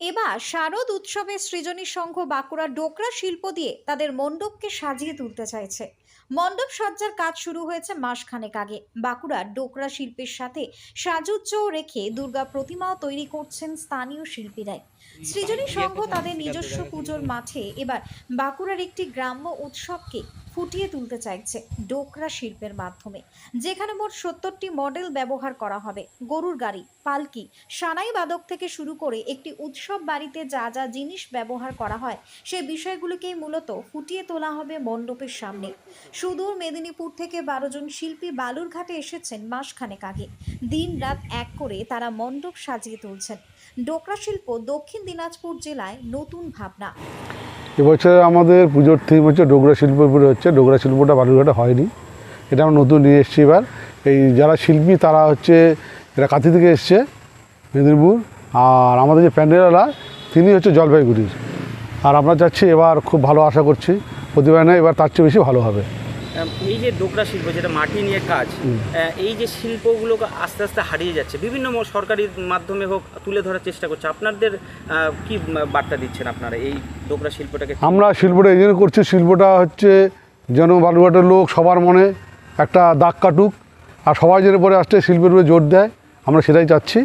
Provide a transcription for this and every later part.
এবার শারদ উৎসবে সৃজনী সংঘ বাঁকুড়া ডোকরা শিল্প দিয়ে তাদের মণ্ডপকে সাজিয়ে তুলতে চাইছে। মণ্ডপ সজ্জার কাজ শুরু হয়েছে মাসখানেক আগে। বাঁকুড়ার ডোকরা শিল্পের সাথে সাজুজ্যও রেখে দুর্গা প্রতিমাও তৈরি করছেন স্থানীয় শিল্পীরাই। সৃজনী সংঘ তাদের নিজস্ব পুজোর মাঠে এবার বাঁকুড়ার একটি গ্রাম্য উৎসবকে ফুটিয়ে তুলতে চাইছে ডোকরা শিল্পের মাধ্যমে। যেখানে মোট সত্তরটি মডেল ব্যবহার করা হবে। গরুর গাড়ি, পালকি, সানাই বাদক থেকে শুরু করে একটি উৎসব বাড়িতে যা যা জিনিস ব্যবহার করা হয় সেই বিষয়গুলিকেই মূলত ফুটিয়ে তোলা হবে মণ্ডপের সামনে। সুদূর মেদিনীপুর থেকে বারো জন শিল্পী বালুরঘাটে এসেছেন মাসখানেক আগে। দিন রাত এক করে তারা মণ্ডপ সাজিয়ে তুলছেন। ডোকরা শিল্প দক্ষিণ দিনাজপুর জেলায় নতুন ভাবনা। এবছর আমাদের পুজোর থিম হচ্ছে ডোগরা শিল্প উপরে হচ্ছে। ডোগরা শিল্পটা বালুরঘাটে হয়নি। এটা আমরা নতুন নিয়ে এসেছি এবার। এই যারা শিল্পী তারা হচ্ছে এরা কাঁথি থেকে এসছে মেদিনীপুর। আর আমাদের যে প্যান্ডেলওয়ালা তিনি হচ্ছে জলপাইগুড়ির। আর আমরা চাচ্ছি এবার খুব ভালো আশা করছি। প্রতিবার না এবার তার চেয়ে বেশি ভালো হবে। এই যে ডোকরা শিল্প যেটা মাটি নিয়ে কাজ এই যে শিল্পগুলো আস্তে আস্তে হারিয়ে যাচ্ছে বিভিন্ন সরকারি মাধ্যমে হোক তুলে ধরার চেষ্টা করছে আপনাদের কি বার্তা দিচ্ছেন আপনারা এই ডোকরা শিল্পটাকে আমরা শিল্পটা এই জন্য করছি শিল্পটা হচ্ছে যেন বালুরঘাটের লোক সবার মনে একটা দাগ কাটুক আর সবাই যেন পরে আসতে শিল্পের উপরে জোর দেয় আমরা সেটাই চাচ্ছি।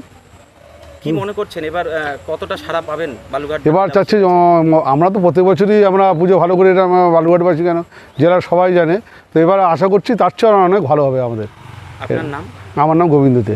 কি মনে করছেন? এবার কতটা সাড়া পাবেন বালুঘাট এবার চাচ্ছি আমরা তো প্রত্যেক বছরই আমরা পুজো ভালো করি এটা বালুঘাটবাসী কেন? জেলার সবাই জানে তো এবার আশা করছি তার চেয়ে অনেক ভালো হবে আমাদের। আপনার নাম? আমার নাম গোবিন্দ দে